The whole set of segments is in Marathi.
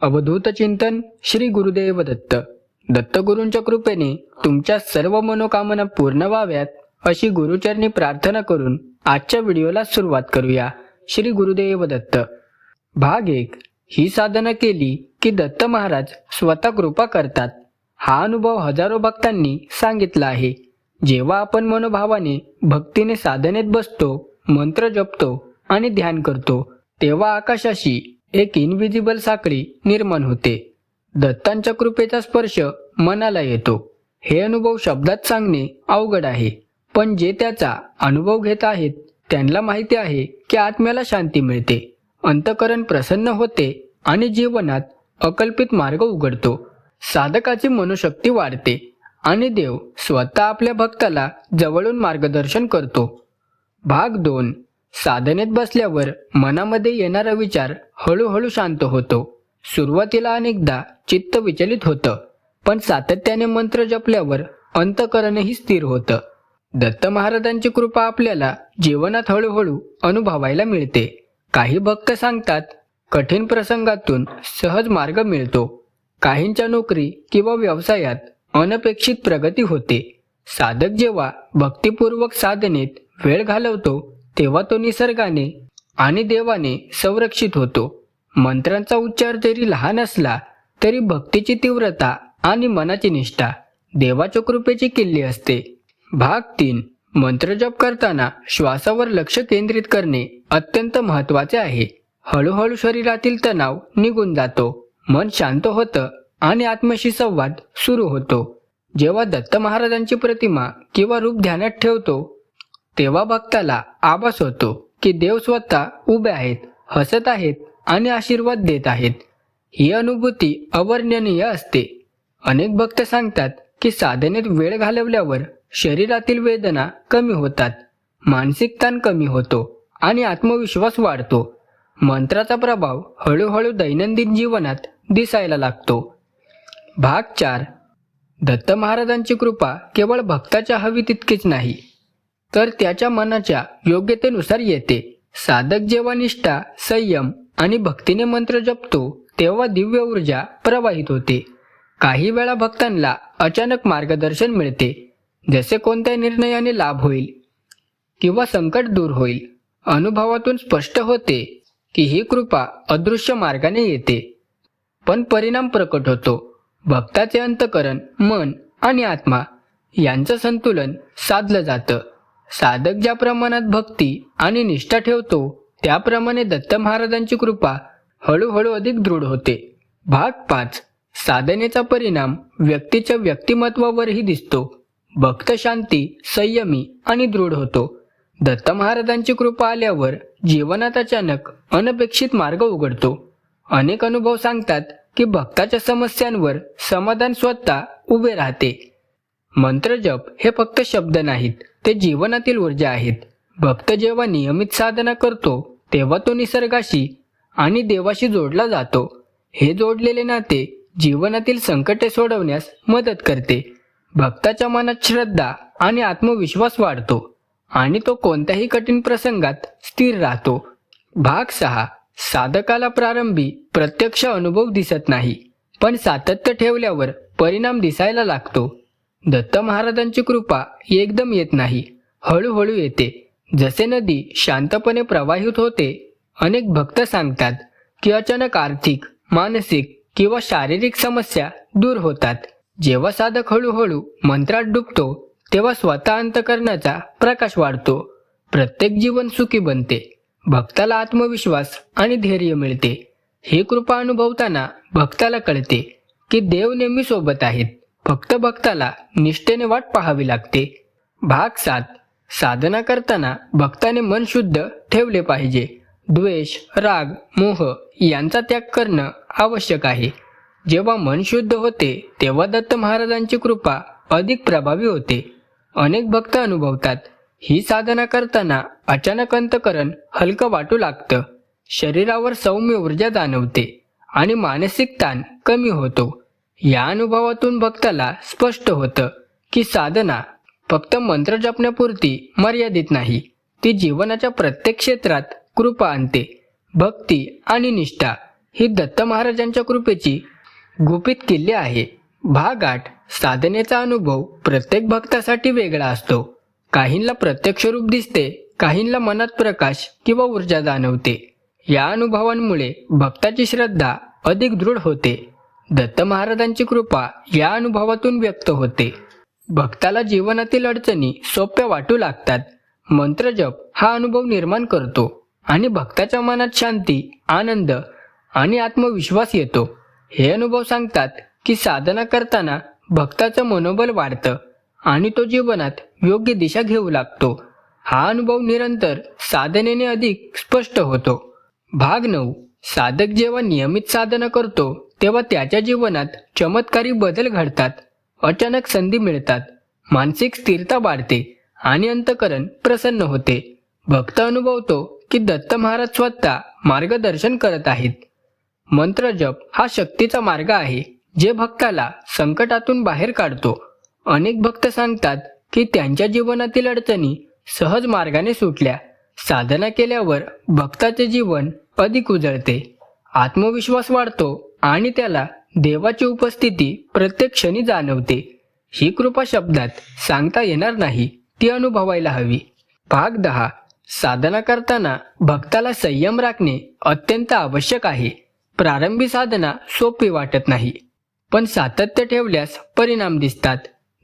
अवधूत चिंतन श्री गुरुदेव दत्त. दत्तगुरूंच्या कृपेने तुमच्या सर्व मनोकामना पूर्ण व्हाव्यात अशी गुरुचरणी प्रार्थना करून आजच्या व्हिडिओला सुरुवात करूया. श्री गुरुदेव दत्त. भाग एक. ही साधना केली की दत्त महाराज स्वतः कृपा करतात. हा अनुभव हजारो भक्तांनी सांगितला आहे. जेव्हा आपण मनोभावाने भक्तीने साधनेत बसतो मंत्र जपतो आणि ध्यान करतो तेव्हा आकाशाशी एक इनविजिबल साखळी निर्माण होते. दत्तांच्या कृपेचा स्पर्श मनाला येतो. हे अनुभव शब्दात सांगणे अवघड आहे. पण जे त्याचा अनुभव घेत आहेत त्यांना माहिती आहे की आत्म्याला शांती मिळते. अंतकरण प्रसन्न होते आणि जीवनात अकल्पित मार्ग उघडतो. साधकाची मनोशक्ती वाढते आणि देव स्वतः आपल्या भक्ताला जवळून मार्गदर्शन करतो. भाग दोन. साधनेत बसल्यावर मनामध्ये येणारा विचार हळूहळू शांत होतो. सुरुवातीला अनेकदा चित्त विचलित होतं पण सातत्याने मंत्र जपल्यावर अंतकरणही स्थिर होतं. दत्त महाराजांची कृपा आपल्याला जीवनात हळूहळू अनुभवायला मिळते. काही भक्त सांगतात कठीण प्रसंगातून सहज मार्ग मिळतो. काहींच्या नोकरी किंवा व्यवसायात अनपेक्षित प्रगती होते. साधक जेव्हा भक्तिपूर्वक साधनेत वेळ घालवतो तेव्हा तो निसर्गाने आणि देवाने संरक्षित होतो. मंत्रांचा उच्चार जरी लहान असला तरी भक्तीची तीव्रता आणि मनाची निष्ठा देवाच्या कृपेची किल्ली असते. भाग तीन. मंत्रजप करताना श्वासावर लक्ष केंद्रित करणे अत्यंत महत्त्वाचे आहे. हळूहळू शरीरातील तणाव निघून जातो. मन शांत होतं आणि आत्मशी संवाद सुरू होतो. जेव्हा दत्त महाराजांची प्रतिमा किंवा रूप ध्यानात ठेवतो तेव्हा भक्ताला आभास होतो की देव स्वतः उभे आहेत हसत आहेत आणि आशीर्वाद देत आहेत. ही अनुभूती अवर्णनीय असते. अनेक भक्त सांगतात की साधनेत वेळ घालवल्यावर शरीरातील वेदना कमी होतात मानसिक ताण कमी होतो आणि आत्मविश्वास वाढतो. मंत्राचा प्रभाव हळूहळू दैनंदिन जीवनात दिसायला लागतो. भाग चार. दत्त महाराजांची कृपा केवळ भक्ताच्या हवी तितकीच नाही. तर त्याच्या मनाच्या योग्यतेनुसार येते. साधक जेव्हा निष्ठा संयम आणि भक्तीने मंत्र जपतो तेव्हा दिव्य ऊर्जा प्रवाहित होते. काही वेळा भक्तांना अचानक मार्गदर्शन मिळते जसे कोणत्या निर्णयाने लाभ होईल किंवा संकट दूर होईल. अनुभवातून स्पष्ट होते की ही कृपा अदृश्य मार्गाने येते. पण परिणाम प्रकट होतो. भक्ताचे अंतकरण मन आणि आत्मा यांचं संतुलन साधलं जातं. साधक ज्या प्रमाणात भक्ती आणि निष्ठा ठेवतो त्याप्रमाणे दत्त महाराजांची कृपा हळूहळू अधिक दृढ होते. भाग पाच. साधनेचा परिणाम व्यक्तीच्या व्यक्तिमत्वावरही दिसतो. भक्त शांती संयमी आणि दृढ होतो. दत्त महाराजांची कृपा आल्यावर जीवनात अचानक अनपेक्षित मार्ग उघडतो. अनेक अनुभव सांगतात की भक्ताच्या समस्यांवर समाधान स्वतः उभे राहते. मंत्रजप हे फक्त शब्द नाहीत ते जीवनातील ऊर्जा आहेत. भक्त जेव्हा नियमित साधना करतो तेव्हा तो निसर्गाशी आणि देवाशी जोडला जातो. हे जोडलेले नाते जीवनातील संकटे सोडवण्यास मदत करते. भक्ताच्या मनात श्रद्धा आणि आत्मविश्वास वाढतो आणि तो कोणत्याही कठीण प्रसंगात स्थिर राहतो. भाग सहा. साधकाला प्रारंभी प्रत्यक्ष अनुभव दिसत नाही पण सातत्य ठेवल्यावर परिणाम दिसायला लागतो. दत्त महाराजांची कृपा एकदम येत नाही. हळूहळू येते. जसे नदी शांतपणे प्रवाहित होते अनेक भक्त सांगतात की अचानक आर्थिक मानसिक किंवा शारीरिक समस्या दूर होतात. जेव्हा साधक हळूहळू मंत्रात डुबतो तेव्हा स्वतः अंतकरणाचा प्रकाश वाढतो. प्रत्येक जीवन सुखी बनते. भक्ताला आत्मविश्वास आणि धैर्य मिळते. ही कृपा अनुभवताना भक्ताला कळते की देव नेहमी सोबत आहेत. फक्त भक्ताला निष्ठेने वाट पाहावी लागते. भाग सात. साधना करताना भक्ताने मन शुद्ध ठेवले पाहिजे. द्वेष राग मोह यांचा त्याग करणं आवश्यक आहे. जेव्हा मन शुद्ध होते तेव्हा दत्त महाराजांची कृपा अधिक प्रभावी होते. अनेक भक्त अनुभवतात ही साधना करताना अचानक अंतकरण हलकं वाटू लागतं. शरीरावर सौम्य ऊर्जा जाणवते आणि मानसिक ताण कमी होतो. या अनुभवातून भक्ताला स्पष्ट होतं की साधना फक्त मंत्र जपण्यापुरती मर्यादित नाही. ती जीवनाच्या प्रत्येक क्षेत्रात कृपा आणते. भक्ती आणि निष्ठा ही दत्त महाराजांच्या कृपेची गुपित किल्ले आहे. भाग आठ. साधनेचा अनुभव प्रत्येक भक्तासाठी वेगळा असतो. काहींना प्रत्यक्ष रूप दिसते काहींना मनात प्रकाश किंवा ऊर्जा जाणवते. या अनुभवांमुळे भक्ताची श्रद्धा अधिक दृढ होते. दत्त महाराजांची कृपा या अनुभवातून व्यक्त होते. भक्ताला जीवनातील अडचणी सोप्या वाटू लागतात. मंत्रजप हा अनुभव निर्माण करतो आणि भक्ताच्या मनात शांती आनंद आणि आत्मविश्वास येतो. हे अनुभव सांगतात की साधना करताना भक्ताचं मनोबल वाढतं आणि तो जीवनात योग्य दिशा घेऊ लागतो. हा अनुभव निरंतर साधनेने अधिक स्पष्ट होतो. भाग नऊ. साधक जेव्हा नियमित साधना करतो तेव्हा त्याच्या जीवनात चमत्कारी बदल घडतात. अचानक संधी मिळतात. मानसिक स्थिरता वाढते आणि अंतकरण प्रसन्न होते. भक्त अनुभवतो की दत्त महाराज स्वतः मार्गदर्शन करत आहेत. मंत्र जप हा शक्तीचा मार्ग आहे जे भक्ताला संकटातून बाहेर काढतो. अनेक भक्त सांगतात की त्यांच्या जीवनातील अडचणी सहज मार्गाने सुटल्या. साधना केल्यावर भक्ताचे जीवन अधिक उजळते. आत्मविश्वास वाढतो आणि त्याला देवाची उपस्थिती प्रत्येक क्षणी जाणवते. ही कृपा शब्दात सांगता येणार नाही ती अनुभवायला हवी. भाग दहा. साधना करताना भक्ताला संयम राखणे अत्यंत आवश्यक आहे. प्रारंभी साधना सोपी वाटत नाही पण सातत्य ठेवल्यास परिणाम दिसतात.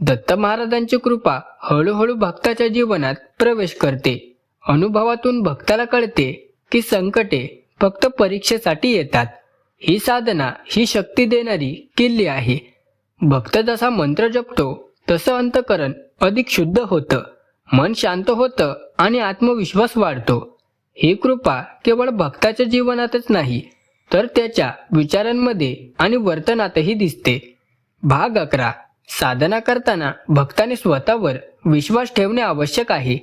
दत्त महाराजांची कृपा हळूहळू भक्ताच्या जीवनात प्रवेश करते. अनुभवातून भक्ताला कळते की संकटे फक्त परीक्षेसाठी येतात. ही साधना ही शक्ती देणारी किल्ली आहे. भक्त जसा मंत्र जपतो तसं अंतकरण अधिक शुद्ध होतं. मन शांत होतं आणि आत्मविश्वास वाढतो. ही कृपा केवळ भक्ताच्या जीवनातच नाही तर त्याच्या विचारांमध्ये आणि वर्तनातही दिसते. भाग अकरा. साधना करताना भक्ताने स्वतःवर विश्वास ठेवणे आवश्यक आहे.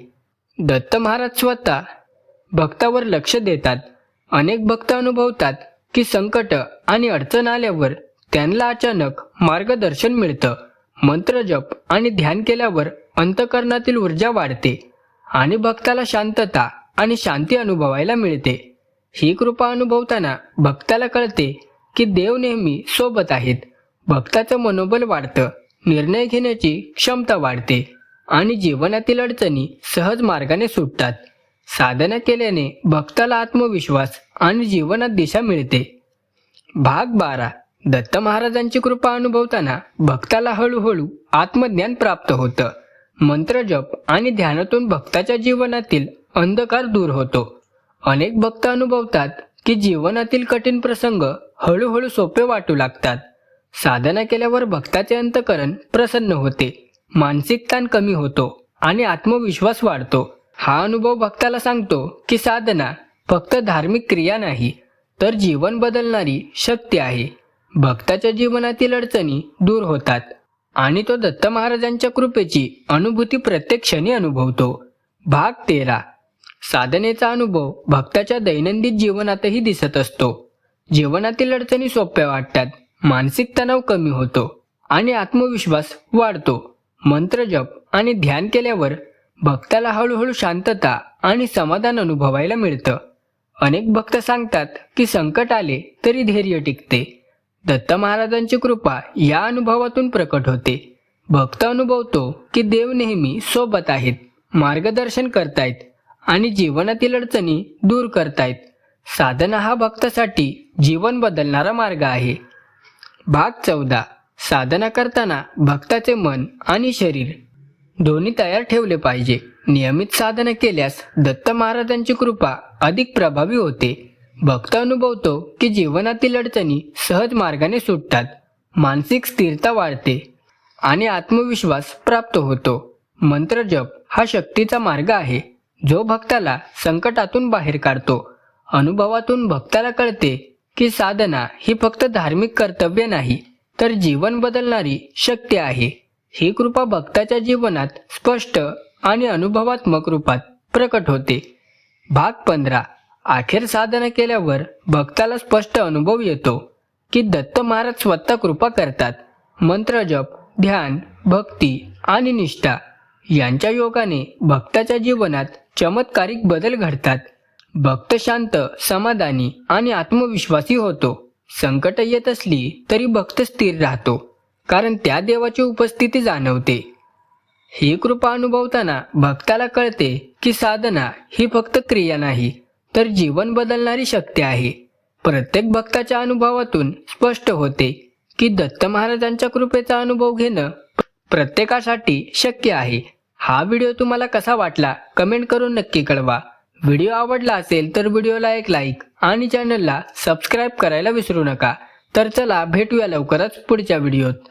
दत्त महाराज स्वतः भक्तावर लक्ष देतात. अनेक भक्त अनुभवतात. की संकट आणि अडचण आल्यावर त्यांना अचानक मार्गदर्शन मिळतं. मंत्रजप आणि ध्यान केल्यावर अंतकरणातील ऊर्जा वाढते आणि भक्ताला शांतता आणि शांती अनुभवायला मिळते. ही कृपा अनुभवताना भक्ताला कळते की देव नेहमी सोबत आहेत. भक्ताचं मनोबल वाढतं निर्णय घेण्याची क्षमता वाढते आणि जीवनातील अडचणी सहज मार्गाने सुटतात. साधना केल्याने भक्ताला आत्मविश्वास आणि जीवनात दिशा मिळते. भाग बारा. दत्त महाराजांची कृपा अनुभवताना भक्ताला हळूहळू आत्मज्ञान प्राप्त होतं. मंत्रजप आणि ध्यानातून भक्ताच्या जीवनातील अंधकार दूर होतो. अनेक भक्त अनुभवतात की जीवनातील कठीण प्रसंग हळूहळू सोपे वाटू लागतात. साधना केल्यावर भक्ताचे अंतकरण प्रसन्न होते. मानसिक ताण कमी होतो आणि आत्मविश्वास वाढतो. हा अनुभव भक्ताला सांगतो की साधना फक्त धार्मिक क्रिया नाही तर जीवन बदलणारी शक्ती आहे. भक्ताच्या जीवनातील अडचणी दूर होतात आणि तो दत्त महाराजांच्या कृपेची अनुभूती प्रत्येक क्षणी अनुभवतो. भाग तेरा. साधनेचा अनुभव भक्ताच्या दैनंदिन जीवनातही दिसत असतो. जीवनातील अडचणी सोप्या वाटतात मानसिक तणाव कमी होतो आणि आत्मविश्वास वाढतो. मंत्रजप आणि ध्यान केल्यावर भक्ताला हळूहळू शांतता आणि समाधान अनुभवायला मिळतं. अनेक भक्त सांगतात की संकट आले तरी धैर्य टिकते. दत्त महाराजांची कृपा या अनुभवातून प्रकट होते. भक्त अनुभवतो की देव नेहमी सोबत आहेत मार्गदर्शन करतायत आणि जीवनातील अडचणी दूर करतायत. साधना हा भक्तासाठी जीवन बदलणारा मार्ग आहे. भाग चौदा. साधना करताना भक्ताचे मन आणि शरीर. दोन्ही तयार ठेवले पाहिजे. नियमित साधना केल्यास दत्त महाराजांची कृपा अधिक प्रभावी होते. भक्त अनुभवतो की जीवनातील अडचणी सहज मार्गाने सुटतात. मानसिक स्थिरता वाढते आणि आत्मविश्वास प्राप्त होतो. मंत्रजप हा शक्तीचा मार्ग आहे. जो भक्ताला संकटातून बाहेर काढतो. अनुभवातून भक्ताला कळते की साधना ही फक्त धार्मिक कर्तव्य नाही तर जीवन बदलणारी शक्ती आहे. ही कृपा भक्ताच्या जीवनात स्पष्ट आणि अनुभवात्मक रूपात प्रकट होते. भाग पंधरा. अखेर साधना केल्यावर भक्ताला स्पष्ट अनुभव येतो की दत्त महाराज स्वतः कृपा करतात. मंत्रजप ध्यान भक्ती आणि निष्ठा यांच्या योगाने भक्ताच्या जीवनात चमत्कारिक बदल घडतात. भक्त शांत समाधानी आणि आत्मविश्वासी होतो. संकट येत असली तरी भक्त स्थिर राहतो. कारण त्या देवाची उपस्थिती जाणवते. ही कृपा अनुभवताना भक्ताला कळते की साधना ही फक्त क्रिया नाही तर जीवन बदलणारी शक्ती आहे. प्रत्येक भक्ताच्या अनुभवातून स्पष्ट होते की दत्त महाराजांच्या कृपेचा अनुभव घेणं प्रत्येकासाठी शक्य आहे. हा व्हिडिओ तुम्हाला कसा वाटला कमेंट करून नक्की कळवा. व्हिडिओ आवडला असेल तर व्हिडिओला एक लाईक आणि चॅनलला सबस्क्राईब करायला विसरू नका. तर चला भेटूया लवकरच पुढच्या व्हिडिओत.